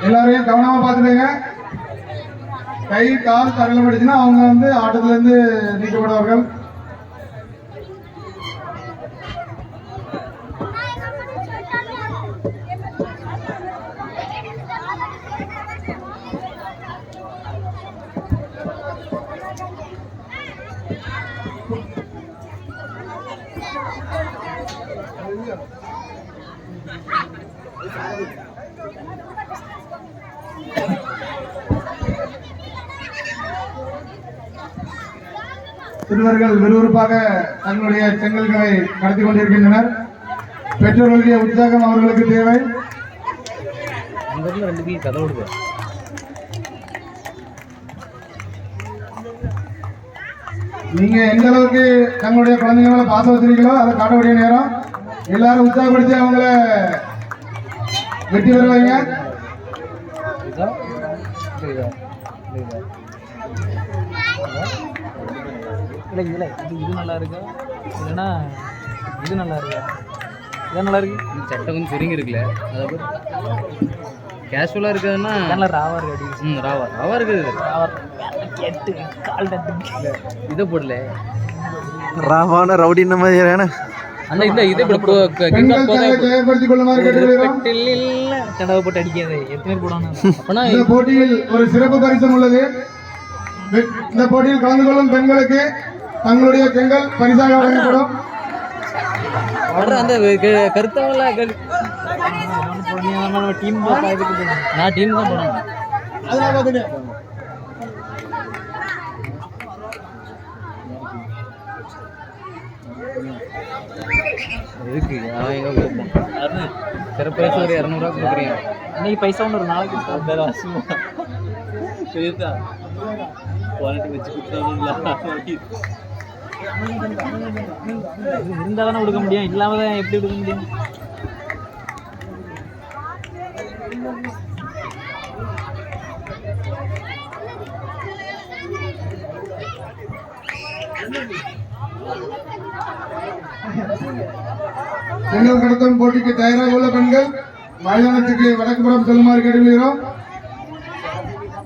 எல்லாரையும் கவனமா பார்த்துடுங்க கை கால் தகலப்படுச்சுன்னா அவங்க வந்து ஆட்டத்திலிருந்து நீக்கப்படுவார்கள் சிறுவர்கள் விறுவிறுப்பாக தங்களுடைய செங்கல்களை கடத்திக் கொண்டிருக்கின்றனர். பெற்றோர்களுடைய உற்சாகம் அவர்களுக்கு தேவை. அங்க இருந்து ரெண்டு பீ கதை விடுது நீங்க எந்த அளவுக்கு தங்களுடைய குழந்தைங்க மேல பாசம் வச்சிருக்கீங்களோ அதை காட்டக்கூடிய நேரம் எல்லாரும் உற்சாகப்படுத்தி அவங்கள வெற்றி பெற வைங்க இதா இது இதா இது இதா இல்லை இதில் இது இது நல்லா இருக்கா? இல்லைன்னா இது நல்லா இருக்கா? இது நல்லா இருக்கு? சட்டை கொஞ்சம் சுருங்கி இருக்குல்ல அதாவது கேஷுவலாக இருக்குதுன்னா நல்லா ராவா இருக்கு அப்படி ம் ராவா. ராவா இருக்குது. ராவா கெட்டு கால் தட்டு இதை போடல. ராவான ரவுடின மாதிரியான அந்த இந்த இதை பெண்கள் கடவை போட்டு அடிக்காது. எத்தனை இந்த போட்டியில் ஒரு சிறப்பு பரிசம் உள்ளது. இந்த போட்டியில் கலந்து கொள்ளும் பெண்களுக்கு தங்களுடைய செங்கல் பரிசாக வழங்கப்படும். அந்த கருத்தவங்கள கரு- நம்ம டீம் நான் டீம் தான் போனேன் எதுக்கு அவன் ஒரு இரநூறுவா கொடுக்குறீங்க இன்னைக்கு பைசா ஒன்று ஒரு நாளைக்கு வேற சரிதா குவாலிட்டி வச்சு இருந்தால் தானே கொடுக்க முடியும். இல்லாம தான் எப்படி கொடுக்க முடியும்? செங்கல் கடத்தும் போட்டிக்கு தயாராக உள்ள பெண்கள் மைதானத்துக்கு வடக்குப்புறம் செல்லுமாறு கேட்டுக்கொள்கிறோம்.